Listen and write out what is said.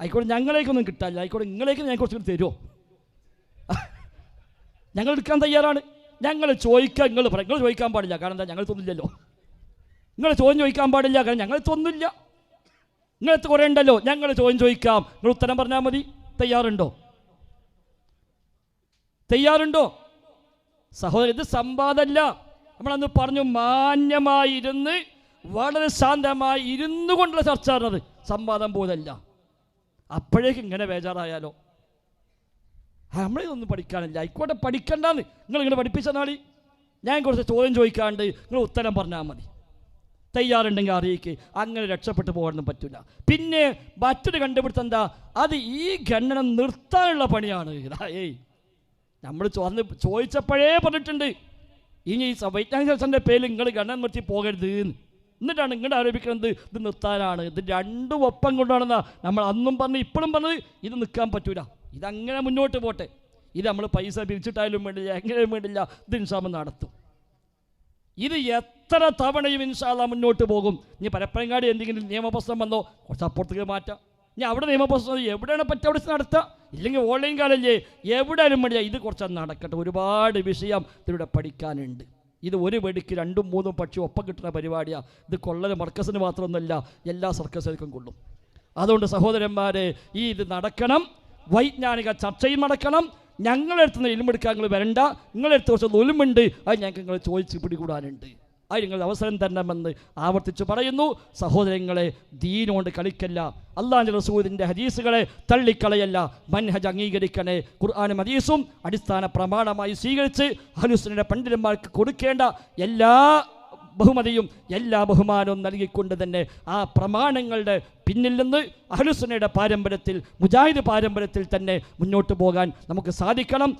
ആയിക്കോട്ടെ ഞങ്ങളേക്കൊന്നും കിട്ടാനില്ല. ആയിക്കോട്ടെ നിങ്ങളേക്ക് ഞാൻ കുറച്ച് തരുമോ ഞങ്ങൾ എടുക്കാൻ തയ്യാറാണ്. ഞങ്ങൾ ചോദിക്കാൻ നിങ്ങൾ പറയും നിങ്ങൾ ചോദിക്കാൻ പാടില്ല. കാരണം എന്താ? ഞങ്ങൾ തോന്നില്ലല്ലോ. നിങ്ങൾ ചോദ്യം ചോദിക്കാൻ പാടില്ല. കാരണം ഞങ്ങൾ തോന്നില്ല. നിങ്ങളെത്ത് കുറേ ഉണ്ടല്ലോ ഞങ്ങൾ ചോദ്യം ചോദിക്കാം. നിങ്ങൾ ഉത്തരം പറഞ്ഞാൽ മതി. തയ്യാറുണ്ടോ? തയ്യാറുണ്ടോ? സഹോദരൻ ഇത് സംവാദമല്ല നമ്മളന്ന് പറഞ്ഞു മാന്യമായിരുന്ന് വളരെ ശാന്തമായി ഇരുന്നു കൊണ്ടുള്ള ചർച്ച പറഞ്ഞത്. സംവാദം പോലല്ല. അപ്പോഴേക്കും ഇങ്ങനെ ബേജാറായാലോ? നമ്മളിതൊന്നും പഠിക്കാനില്ല. ആയിക്കോട്ടെ പഠിക്കണ്ടെന്ന്. നിങ്ങൾ ഇങ്ങനെ പഠിപ്പിച്ച നാളി. ഞാൻ കുറച്ച് ചോദ്യം ചോദിക്കാണ്ട് നിങ്ങൾ ഉത്തരം പറഞ്ഞാൽ മതി. തയ്യാറുണ്ടെങ്കിൽ അറിയിക്കുക അങ്ങനെ രക്ഷപ്പെട്ടു പോകാനൊന്നും പറ്റില്ല പിന്നെ മറ്റൊരു കണ്ടുപിടുത്തം എന്താ? അത് ഈ ഖണ്ഡനം നിർത്താനുള്ള പണിയാണ്. ഏയ്. നമ്മൾ അന്ന് ചോദിച്ചപ്പോഴേ പറഞ്ഞിട്ടുണ്ട്. ഇനി ഈ വൈജ്ഞാനിക പേരിൽ നിങ്ങൾ ഖണ്ഡനം നിർത്തി പോകരുത് എന്ന്. എന്നിട്ടാണ് ഇങ്ങോട്ട് ആരോപിക്കുന്നത് ഇത് നിർത്താനാണ്. ഇത് രണ്ടും ഒപ്പം കൊണ്ടാണെന്നാ നമ്മൾ അന്നും പറഞ്ഞ് ഇപ്പോഴും പറഞ്ഞത് ഇത് നിൽക്കാൻ പറ്റൂല. ഇതങ്ങനെ മുന്നോട്ട് പോട്ടെ. ഇത് നമ്മൾ പൈസ പിരിച്ചിട്ടായാലും വേണ്ടില്ല എങ്ങനെയും വേണ്ടില്ല ഇത് ഇൻഷാമം നടത്തും. ഇത് എത്ര തവണയും ഇൻഷാല്ല മുന്നോട്ട് പോകും. ഇനി പരപ്പനങ്ങാടി എന്തെങ്കിലും നിയമപ്രശ്നം വന്നോ കുറച്ച് അപ്പുറത്തേക്ക് മാറ്റാം. ഇനി അവിടെ നിയമപ്രശ്നം എവിടെയാണ് പറ്റുക അവിടെ നടത്തുക? നടത്താം ഇല്ലെങ്കിൽ ഓൺലൈൻ കാലല്ലേ എവിടെയാലും വേണ്ടില്ല ഇത് കുറച്ച് നടക്കട്ടെ. ഒരുപാട് വിഷയം ഇതിലൂടെ പഠിക്കാനുണ്ട്. ഇത് ഒരു വെടിക്ക് രണ്ടും മൂന്നും പക്ഷി ഒപ്പം കിട്ടുന്ന പരിപാടിയാണ് ഇത് കൊള്ളൽ മർക്കസിന് മാത്രമൊന്നുമല്ല എല്ലാ സർക്കസുകൾക്കും കൊള്ളും. അതുകൊണ്ട് സഹോദരന്മാരെ ഈ ഇത് നടക്കണം. വൈജ്ഞാനിക ചർച്ചയും നടക്കണം. ഞങ്ങളെടുത്ത് നിന്ന് ഇലുമെടുക്കാൻ നിങ്ങൾ വരണ്ട. നിങ്ങളെടുത്ത് കുറച്ച് ഒലുമുണ്ട് അത് ഞങ്ങൾക്ക് നിങ്ങൾ ചോദിച്ച് പിടികൂടാനുണ്ട്. അത് നിങ്ങൾ അവസരം തരണമെന്ന് ആവർത്തിച്ച് പറയുന്നു. സഹോദരങ്ങളെ ദീനോണ്ട് കളിക്കല്ല. അള്ളാഹ് റസൂദിന്റെ ഹദീസുകളെ തള്ളിക്കളയല്ല. മൻഹജ് അംഗീകരിക്കണേ. ഖുർആാനും ഹദീസും അടിസ്ഥാന പ്രമാണമായി സ്വീകരിച്ച് ഹലുസിനെ പണ്ഡിതന്മാർക്ക് കൊടുക്കേണ്ട എല്ലാ ബഹുമതിയും എല്ലാ ബഹുമാനവും നൽകിക്കൊണ്ട് തന്നെ ആ പ്രമാണങ്ങളുടെ പിന്നിൽ നിന്ന് അഹലുസുനയുടെ പാരമ്പര്യത്തിൽ മുജാഹിദ് പാരമ്പര്യത്തിൽ തന്നെ മുന്നോട്ട് പോകാൻ നമുക്ക് സാധിക്കണം.